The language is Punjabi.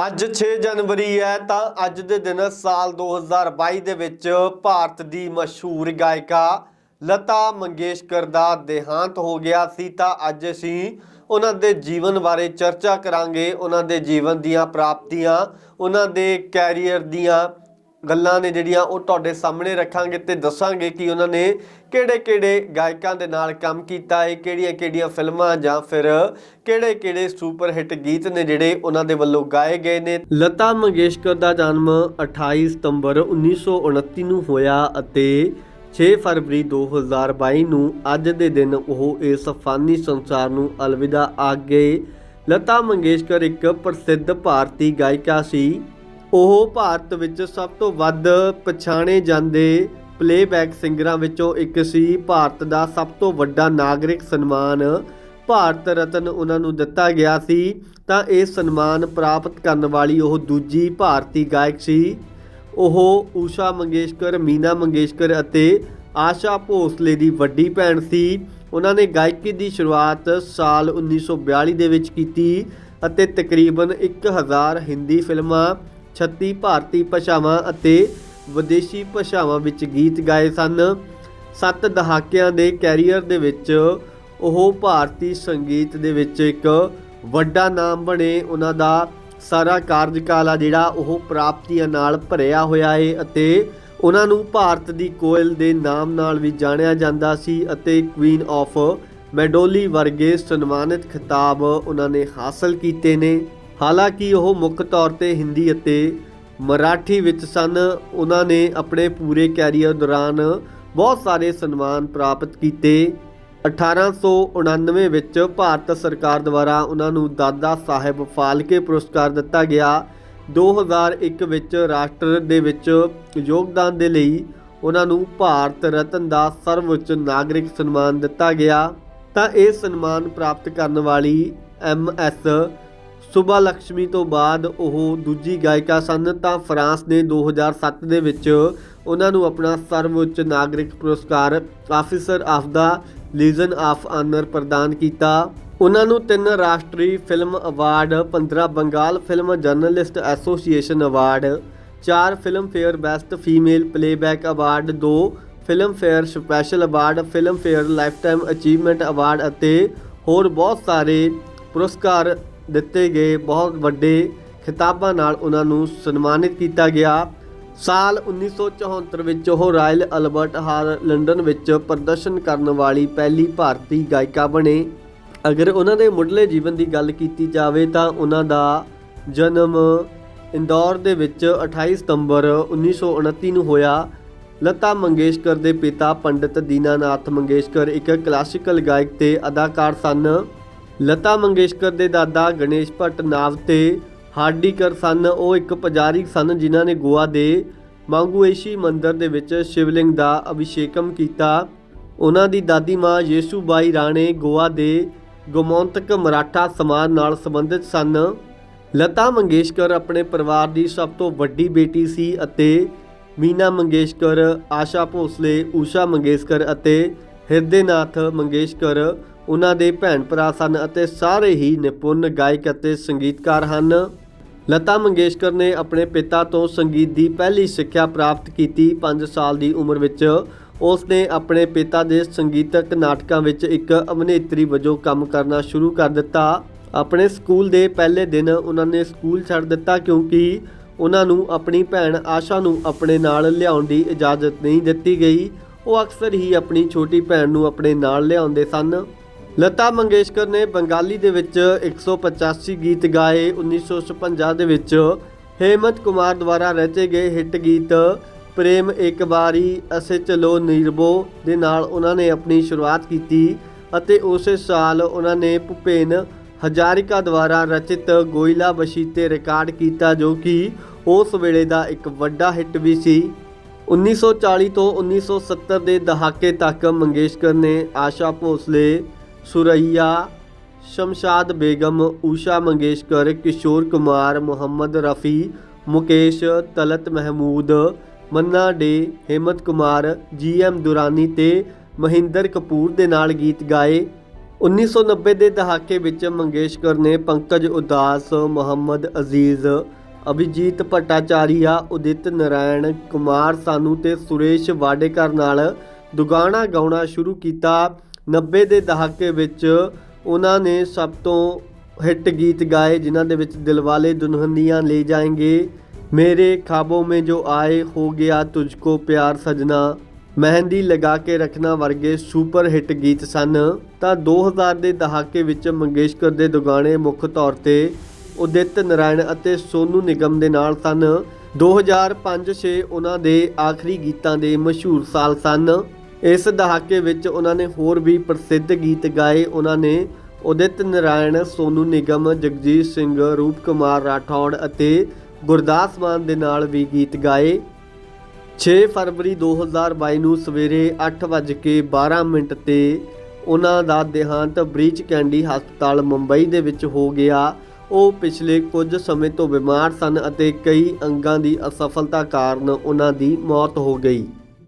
ਅੱਜ 6 ਜਨਵਰੀ ਹੈ ਤਾਂ ਅੱਜ ਦੇ ਦਿਨ ਸਾਲ 2022 ਦੇ ਵਿੱਚ ਭਾਰਤ ਦੀ ਮਸ਼ਹੂਰ ਗਾਇਕਾ ਲਤਾ ਮੰਗੇਸ਼ਕਰ ਦਾ ਦੇਹਾਂਤ ਹੋ ਗਿਆ ਸੀ। ਤਾਂ ਅੱਜ ਅਸੀਂ ਉਹਨਾਂ ਦੇ ਜੀਵਨ ਬਾਰੇ ਚਰਚਾ ਕਰਾਂਗੇ। ਉਹਨਾਂ ਦੇ ਜੀਵਨ ਦੀਆਂ ਪ੍ਰਾਪਤੀਆਂ, ਉਹਨਾਂ ਦੇ ਕੈਰੀਅਰ ਦੀਆਂ ਗੱਲਾਂ ਨੇ ਜਿਹੜੀਆਂ ਉਹ ਤੁਹਾਡੇ ਸਾਹਮਣੇ ਰੱਖਾਂਗੇ ਤੇ ਦੱਸਾਂਗੇ ਕਿ ਉਹਨਾਂ ਨੇ ਕਿਹੜੇ-ਕਿਹੜੇ ਗਾਇਕਾਂ ਦੇ ਨਾਲ ਕੰਮ ਕੀਤਾ ਹੈ ਕਿਹੜੀਆਂ-ਕਿਹੜੀਆਂ ਫਿਲਮਾਂ ਜਾਂ ਫਿਰ ਕਿਹੜੇ-ਕਿਹੜੇ ਸੁਪਰ ਹਿੱਟ ਗੀਤ ਨੇ ਜਿਹੜੇ ਉਹਨਾਂ ਦੇ ਵੱਲੋਂ ਗਾਏ ਗਏ ਨੇ। ਲਤਾ ਮੰਗੇਸ਼ਕਰ ਦਾ ਜਨਮ 28 ਸਤੰਬਰ 1929 ਨੂੰ ਹੋਇਆ ਅਤੇ 6 ਫਰਵਰੀ 2022 ਨੂੰ ਅੱਜ ਦੇ ਦਿਨ ਉਹ ਇਸ ਫਾਨੀ ਸੰਸਾਰ ਨੂੰ ਅਲਵਿਦਾ ਆ ਗਏ। ਲਤਾ ਮੰਗੇਸ਼ਕਰ ਇੱਕ ਪ੍ਰਸਿੱਧ ਭਾਰਤੀ ਗਾਇਕਾ ਸੀ। ਉਹ ਭਾਰਤ ਵਿੱਚ ਸਭ ਤੋਂ ਵੱਧ ਪਛਾਣੇ ਜਾਂਦੇ ਪਲੇਬੈਕ ਸਿੰਗਰਾਂ ਵਿੱਚੋਂ ਇੱਕ ਸੀ। ਭਾਰਤ ਦਾ ਸਭ ਤੋਂ ਵੱਡਾ ਨਾਗਰਿਕ ਸਨਮਾਨ। ਭਾਰਤ ਰਤਨ ਉਹਨਾਂ ਨੂੰ ਦਿੱਤਾ ਗਿਆ ਸੀ, ਤਾਂ ਇਹ ਸਨਮਾਨ ਪ੍ਰਾਪਤ ਕਰਨ ਵਾਲੀ ਉਹ ਦੂਜੀ ਭਾਰਤੀ ਗਾਇਕ ਸੀ। ਉਹ ਊਸ਼ਾ ਮੰਗੇਸ਼ਕਰ, ਮੀਨਾ ਮੰਗੇਸ਼ਕਰ ਅਤੇ ਆਸ਼ਾ ਭੋਸਲੇ ਦੀ ਵੱਡੀ ਭੈਣ ਸੀ। ਉਹਨਾਂ ਨੇ ਗਾਇਕੀ ਦੀ ਸ਼ੁਰੂਆਤ ਸਾਲ 1942 ਦੇ ਵਿੱਚ ਕੀਤੀ ਅਤੇ ਤਕਰੀਬਨ 1000 ਹਿੰਦੀ ਫਿਲਮਾਂ 36 ਭਾਰਤੀ ਭਾਸ਼ਾਵਾਂ ਅਤੇ ਵਿਦੇਸ਼ੀ ਭਾਸ਼ਾਵਾਂ ਵਿੱਚ ਗੀਤ ਗਾਏ ਸਨ। ਸੱਤ ਦਹਾਕਿਆਂ ਦੇ ਕੈਰੀਅਰ ਦੇ ਵਿੱਚ ਉਹ ਭਾਰਤੀ ਸੰਗੀਤ ਦੇ ਵਿੱਚ ਇੱਕ ਵੱਡਾ ਨਾਮ ਬਣੇ। ਉਹਨਾਂ ਦਾ ਸਾਰਾ ਕਾਰਜਕਾਲ ਆ ਜਿਹੜਾ ਉਹ ਪ੍ਰਾਪਤੀਆਂ ਨਾਲ ਭਰਿਆ ਹੋਇਆ ਹੈ ਅਤੇ ਉਹਨਾਂ ਨੂੰ ਭਾਰਤ ਦੀ ਕੋਇਲ ਦੇ ਨਾਮ ਨਾਲ ਵੀ ਜਾਣਿਆ ਜਾਂਦਾ ਸੀ ਅਤੇ ਕੁਈਨ ਆਫ ਮੈਡੋਲੀ ਵਰਗੇ ਸਨਮਾਨਿਤ ਖਿਤਾਬ ਉਹਨਾਂ ਨੇ ਹਾਸਲ ਕੀਤੇ ਨੇ। ਹਾਲਾਂਕਿ ਉਹ ਮੁੱਖ ਤੌਰ ਤੇ ਹਿੰਦੀ ਅਤੇ ਮਰਾਠੀ ਵਿੱਚ ਸਨ। ਉਹਨਾਂ ਨੇ ਆਪਣੇ ਪੂਰੇ ਕੈਰੀਅਰ ਦੌਰਾਨ ਬਹੁਤ ਸਾਰੇ ਸਨਮਾਨ ਪ੍ਰਾਪਤ ਕੀਤੇ। 1899 ਵਿੱਚ ਭਾਰਤ ਸਰਕਾਰ ਦੁਆਰਾ ਉਹਨਾਂ ਨੂੰ ਦਾਦਾ ਸਾਹਿਬ ਫਾਲਕੇ ਪੁਰਸਕਾਰ ਦਿੱਤਾ ਗਿਆ। 2001 ਵਿੱਚ ਰਾਸ਼ਟਰ ਦੇ ਵਿੱਚ ਯੋਗਦਾਨ ਦੇ ਲਈ ਉਹਨਾਂ ਨੂੰ ਭਾਰਤ ਰਤਨ ਦਾ ਸਰਵਉੱਚ ਨਾਗਰਿਕ ਸਨਮਾਨ ਦਿੱਤਾ ਗਿਆ। ਤਾਂ ਇਹ ਸਨਮਾਨ ਪ੍ਰਾਪਤ ਕਰਨ ਵਾਲੀ ਐਮ ਐਸ ਸੁਬਾ ਲక్ష్ਮੀ ਤੋਂ ਬਾਅਦ ਉਹ ਦੂਜੀ ਗਾਇਕਾ ਸਨ, ਤਾਂ ਫਰਾਂਸ ਨੇ 2007 ਦੇ ਵਿੱਚ ਉਹਨਾਂ ਨੂੰ ਆਪਣਾ ਸਰਵਉੱਚ ਨਾਗਰਿਕ ਪੁਰਸਕਾਰ officer of the legion of honour ਪ੍ਰਦਾਨ ਕੀਤਾ। ਉਹਨਾਂ ਨੂੰ ਤਿੰਨ ਰਾਸ਼ਟਰੀ film award 15 Bengal film journalist association award, ਚਾਰ Filmfare best female playback award, ਦੋ Filmfare special award Filmfare lifetime achievement award ਅਤੇ ਹੋਰ ਬਹੁਤ ਸਾਰੇ ਪੁਰਸਕਾਰ ਦਿੱਤੇ ਗਏ ਬਹੁਤ ਵੱਡੇ ਖਿਤਾਬਾਂ ਨਾਲ ਉਹਨਾਂ ਨੂੰ ਸਨਮਾਨਿਤ ਕੀਤਾ ਗਿਆ। ਸਾਲ 1974 ਵਿੱਚ ਉਹ ਰਾਇਲ ਅਲਬਰਟ ਹਾਲ ਲੰਡਨ ਵਿੱਚ ਪ੍ਰਦਰਸ਼ਨ ਕਰਨ ਵਾਲੀ ਪਹਿਲੀ ਭਾਰਤੀ ਗਾਇਕਾ ਬਣੇ। ਅਗਰ ਉਹਨਾਂ ਦੇ ਮੁੱਢਲੇ ਜੀਵਨ ਦੀ ਗੱਲ ਕੀਤੀ ਜਾਵੇ ਤਾਂ ਉਹਨਾਂ ਦਾ ਜਨਮ ਇੰਦੌਰ ਦੇ ਵਿੱਚ 28 ਸਤੰਬਰ 1929 ਨੂੰ ਹੋਇਆ। ਲਤਾ ਮੰਗੇਸ਼ਕਰ ਦੇ ਪਿਤਾ ਪੰਡਿਤ ਦੀਨਾਨਾਥ ਮੰਗੇਸ਼ਕਰ ਇੱਕ ਕਲਾਸੀਕਲ ਗਾਇਕ ਤੇ ਅਦਾਕਾਰ ਸਨ। ਲਤਾ ਮੰਗੇਸ਼ਕਰ ਦੇ ਦਾਦਾ ਗਣੇਸ਼ ਭੱਟ ਨਾਵ ਤੇ ਹਾਰਡੀਕਰ ਸਨ। ਉਹ ਇੱਕ ਪੁਜਾਰੀ ਸਨ ਜਿਨ੍ਹਾਂ ਨੇ ਗੋਆ ਦੇ ਮੰਗੂਏਸ਼ੀ ਮੰਦਿਰ ਦੇ ਵਿੱਚ ਸ਼ਿਵਲਿੰਗ ਦਾ ਅਭਿਸ਼ੇਕਮ ਕੀਤਾ। ਉਹਨਾਂ ਦੀ ਦਾਦੀ ਮਾਂ ਯੇਸੂਬਾਈ ਰਾਣੇ ਗੋਆ ਦੇ ਗੋਮੰਤਕ ਮਰਾਠਾ ਸਮਾਜ ਨਾਲ ਸੰਬੰਧਿਤ ਸਨ। ਲਤਾ ਮੰਗੇਸ਼ਕਰ ਆਪਣੇ ਪਰਿਵਾਰ ਦੀ ਸਭ ਤੋਂ ਵੱਡੀ ਬੇਟੀ ਸੀ ਅਤੇ ਮੀਨਾ ਮੰਗੇਸ਼ਕਰ, ਆਸ਼ਾ ਭੋਸਲੇ, ਊਸ਼ਾ ਮੰਗੇਸ਼ਕਰ ਅਤੇ ਹਿਰਦੇਨਾਥ ਮੰਗੇਸ਼ਕਰ ਉਹਨਾਂ ਦੇ ਭੈਣ ਭਰਾ ਸਨ ਅਤੇ ਸਾਰੇ ਹੀ ਨਿਪੁੰਨ ਗਾਇਕ ਅਤੇ ਸੰਗੀਤਕਾਰ ਹਨ। ਲਤਾ ਮੰਗੇਸ਼ਕਰ ਨੇ ਆਪਣੇ ਪਿਤਾ ਤੋਂ ਸੰਗੀਤ ਦੀ ਪਹਿਲੀ ਸਿੱਖਿਆ ਪ੍ਰਾਪਤ ਕੀਤੀ। 5 ਸਾਲ ਦੀ ਉਮਰ ਵਿੱਚ ਉਸ ਨੇ ਆਪਣੇ ਪਿਤਾ ਦੇ ਸੰਗੀਤਕ ਨਾਟਕਾਂ ਵਿੱਚ ਇੱਕ ਅਭਿਨੇਤਰੀ ਵਜੋਂ ਕੰਮ ਕਰਨਾ ਸ਼ੁਰੂ ਕਰ ਦਿੱਤਾ। ਆਪਣੇ ਸਕੂਲ ਦੇ ਪਹਿਲੇ ਦਿਨ ਉਹਨਾਂ ਨੇ ਸਕੂਲ ਛੱਡ ਦਿੱਤਾ ਕਿਉਂਕਿ ਉਹਨਾਂ ਨੂੰ ਆਪਣੀ ਭੈਣ ਆਸ਼ਾ ਨੂੰ ਆਪਣੇ ਨਾਲ ਲਿਆਉਣ ਦੀ ਇਜਾਜ਼ਤ ਨਹੀਂ ਦਿੱਤੀ ਗਈ। ਉਹ ਅਕਸਰ ਹੀ ਆਪਣੀ ਛੋਟੀ ਭੈਣ ਨੂੰ ਆਪਣੇ ਨਾਲ ਲਿਆਉਂਦੇ ਸਨ। ਲਤਾ ਮੰਗੇਸ਼ਕਰ ਨੇ ਬੰਗਾਲੀ ਦੇ ਵਿੱਚ 185 ਗੀਤ ਗਾਏ 1956 ਦੇ ਵਿੱਚ ਹੇਮੰਤ ਕੁਮਾਰ ਦੁਆਰਾ ਰਚੇ ਗਏ ਹਿੱਟ ਗੀਤ ਪ੍ਰੇਮ ਇੱਕ ਵਾਰੀ, ਅਸੇ ਚਲੋ ਨਿਰਬੋ ਦੇ ਨਾਲ ਉਹਨਾਂ ਨੇ ਆਪਣੀ ਸ਼ੁਰੂਆਤ ਕੀਤੀ ਅਤੇ ਉਸੇ ਸਾਲ ਉਹਨਾਂ ਨੇ ਭੁਪੇਨ ਹਜ਼ਾਰਿਕਾ ਦੁਆਰਾ ਰਚਿਤ ਗੋਇਲਾ ਬਸ਼ੀਤੇ ਰਿਕਾਰਡ ਕੀਤਾ ਜੋ ਕਿ ਉਸ ਵੇਲੇ ਦਾ ਇੱਕ ਵੱਡਾ ਹਿੱਟ ਵੀ ਸੀ। 1940 ਤੋਂ 1970 ਦੇ ਦਹਾਕੇ ਤੱਕ ਮੰਗੇਸ਼ਕਰ ਨੇ ਆਸ਼ਾ ਭੋਸਲੇ ਸੁਰਈਆ ਸ਼ਮਸ਼ਾਦ ਬੇਗਮ ਊਸ਼ਾ ਮੰਗੇਸ਼ਕਰ ਕਿਸ਼ੋਰ ਕੁਮਾਰ ਮੁਹੰਮਦ ਰਫੀ ਮੁਕੇਸ਼ ਤਲਤ ਮਹਿਮੂਦ ਮੰਨਾ ਡੇ ਹਿੰਮਤ ਕੁਮਾਰ ਜੀ ਜੀਐਮ ਦੁਰਾਨੀ ਤੇ ਮਹਿੰਦਰ ਕਪੂਰ ਦੇ ਨਾਲ ਗੀਤ ਗਾਏ 1990 ਦੇ ਦਹਾਕੇ ਵਿੱਚ ਮੰਗੇਸ਼ਕਰ ਨੇ ਪੰਕਜ ਉਦਾਸ ਮੁਹੰਮਦ ਅਜ਼ੀਜ਼ ਅਭਿਜੀਤ ਭੱਟਾਚਾਰੀਆ ਉਦਿਤ ਨਰਾਇਣ ਕੁਮਾਰ ਸਾਨੂ ਤੇ ਸੁਰੇਸ਼ ਵਾਡੇਕਰ ਨਾਲ ਦੁਗਾਣਾ ਗਾਉਣਾ ਸ਼ੁਰੂ ਕੀਤਾ 90 ਦੇ ਦਹਾਕੇ ਵਿੱਚ ਉਹਨਾਂ ਨੇ ਸਭ ਤੋਂ ਹਿੱਟ ਗੀਤ ਗਾਏ, ਜਿਨ੍ਹਾਂ ਦੇ ਵਿੱਚ ਦਿਲਵਾਲੇ ਦੁਲਹਨੀਆਂ ਲੈ ਜਾਏਂਗੇ। ਮੇਰੇ ਖਾਬੋਂ ਮੇ ਜੋ ਆਏ, ਹੋ ਗਿਆ ਤੁਝਕੋ ਪਿਆਰ ਸਜਣਾ। ਮਹਿੰਦੀ ਲਗਾ ਕੇ ਰੱਖਣਾ ਵਰਗੇ ਸੁਪਰ ਹਿੱਟ ਗੀਤ ਸਨ। ਤਾਂ 2000 ਦੇ ਦਹਾਕੇ ਵਿੱਚ ਮੰਗੇਸ਼ਕਰ ਦੇ ਦੁਗਾਣੇ ਮੁੱਖ ਤੌਰ ਤੇ ਉਦਿਤ ਨਾਰਾਇਣ ਅਤੇ ਸੋਨੂ ਨਿਗਮ ਦੇ ਨਾਲ ਸਨ। 2005-6 ਉਹਨਾਂ ਦੇ ਆਖਰੀ ਗੀਤਾਂ ਦੇ ਮਸ਼ਹੂਰ ਸਾਲ ਸਨ। ਇਸ ਦਹਾਕੇ ਵਿੱਚ ਉਹਨਾਂ ਨੇ ਹੋਰ ਵੀ ਪ੍ਰਸਿੱਧ ਗੀਤ ਗਾਏ। ਉਹਨਾਂ ਨੇ ਉਦਿਤ ਨਰਾਇਣ, ਸੋਨੂ ਨਿਗਮ, ਜਗਜੀਤ ਸਿੰਘ, ਰੂਪ ਕੁਮਾਰ ਰਾਠੌੜ ਅਤੇ ਗੁਰਦਾਸ ਮਾਨ ਦੇ ਨਾਲ ਵੀ ਗੀਤ ਗਾਏ। 6 ਫਰਵਰੀ 2022 ਨੂੰ ਸਵੇਰੇ 8:12 ਮਿੰਟ ਤੇ ਉਹਨਾਂ ਦਾ ਦੇਹਾਂਤ ਬ੍ਰੀਚ ਕੈਂਡੀ ਹਸਪਤਾਲ ਮੁੰਬਈ ਦੇ ਵਿੱਚ ਹੋ ਗਿਆ। ਉਹ ਪਿਛਲੇ ਕੁਝ ਸਮੇਂ ਤੋਂ ਬਿਮਾਰ ਸਨ ਅਤੇ ਕਈ ਅੰਗਾਂ ਦੀ ਅਸਫਲਤਾ ਕਾਰਨ ਉਹਨਾਂ ਦੀ ਮੌਤ ਹੋ ਗਈ।